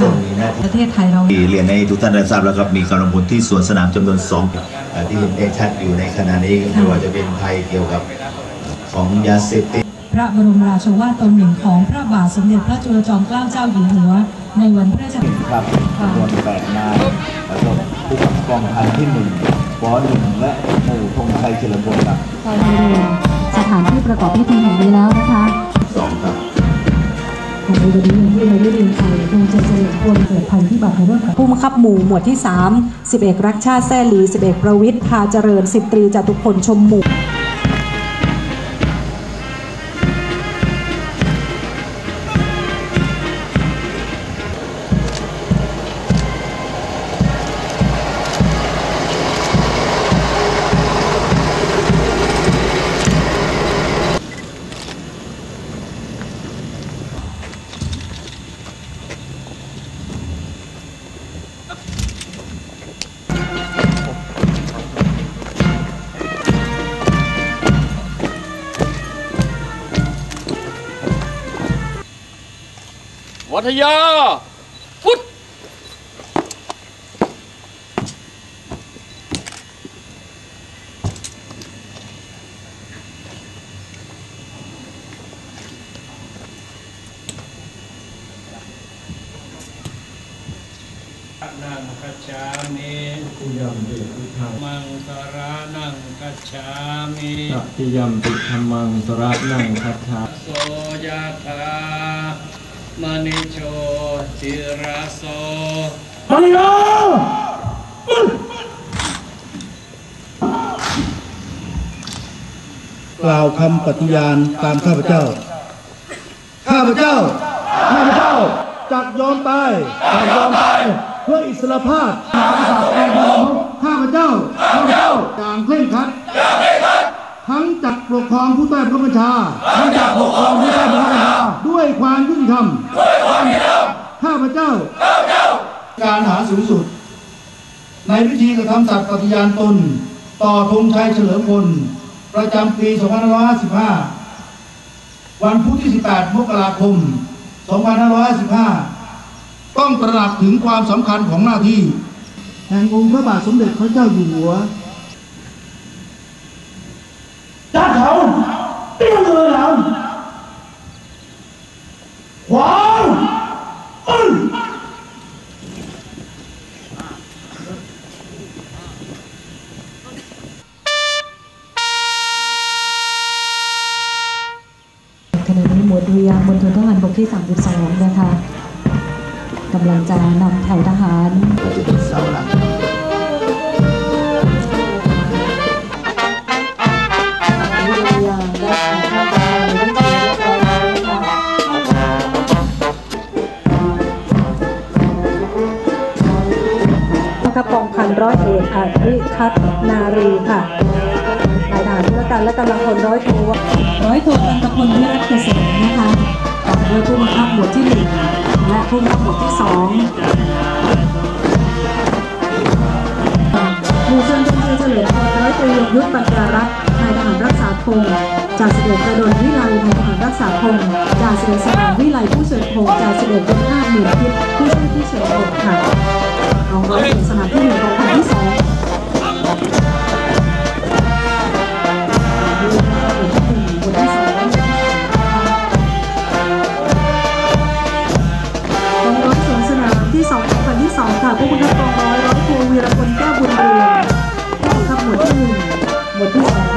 ทรงมีหน้าที่ประเทศไทยเราที่เรียนให้ทุกท่านได้ทราบแล้วครับมีกำลังพลที่สวนสนามจำนวนสองอ่าที่เห็นได้ชัดอยู่ในขณะนี้ไม่ว่าจะเป็นภัยเกี่ยวกับของยาเสพติดพระบรมราโชวาทตนหนึ่งของพระบาทสมเด็จพระจุลจอมเกล้าเจ้าอยู่หัว ในวันพระราชทานครับจำนวนแปดนายแล้วก็ผู้กำกองพันที่หนึ่งปหนึ่งและหมู่ธงชัยเฉลิมพลครับภายในเรือสถานที่ประกอบพิธีแห่งนี้แล้วนะคะสองครับของ ในวันนี้ที่เราได้เรียนไปคงจะเฉลิมพลเกิดภัยพิบัติในเรื่องของผู้บังคับหมู่หมวดที่3สิบเอกรักชาติแซ่หลีสิบเอกประวิทย์พาเจริญสิตรีจตุพลชมหมู่ วัทยาฟุตนังกัจฉามิติยมปิพุทธังมังสรานังกัจฉามิติยมปิธรรมังสรานังกัจฉาโสยธา มณิโชติระโสกล่าวคำปฏิญาณตามข้าพเจ้า ข้าพเจ้า ข้าพเจ้าจักยอมตายจักยอมตายเพื่ออิสรภาพข้าพเจ้า ข้าพเจ้าอย่างเคร่งครัดทั้งจักปกครองผู้ใต้บังคับบัญชาทั้งจักปกครองผู้ใต้บังคับบัญชาด้วยความยุติธรรมด้วยความยุติธรรมข้า พเจ้า การหาสูงสุด ในพิธีกระทำสัตย์ปฏิญาณตน ต่อธงชัยเฉลิมพลประจำปี 2555 วันพุธที่ 18 มกราคม 2555 ต้องตระหนักถึงความสำคัญของหน้าที่ แห่งองค์พระบาทสมเด็จพระเจ้าอยู่หัวด้านเขาเตี้ยเลยหลังขวางอึ้ง ขณะนี้หมวดดุริยางค์บนทนทหารบกที่ 32 นะคะกำลังจะนำแถวทหารเป็นเสาหลั พันร้อยเอกอภิคัตนารีค่ะนายทหารธุรการและกำลังพลร้อยโทร้อยโทกันตะพลวิรัตเกษมนะคะต่อด้วยผู้บังคับหมวดที่หนึ่งและผู้บังคับหมวดที่สองหมู่ชนชนเฉลิมพลร้อยตรียงยุทธปัญญารักษ์นายทหารรักษาพงศ์จ่าสิบเอกกระโดนวิไลนายทหารรักษาพงศ์จ่าสิบเอกสมานวิไลผู้เชิญพงศ์จ่าสิบเอกยศนาหมื่นทิพย์ผู้ช่วยผู้เชิญพงศ์ค่ะรองร้อยเอกสนามที่หนึ่ง with you one.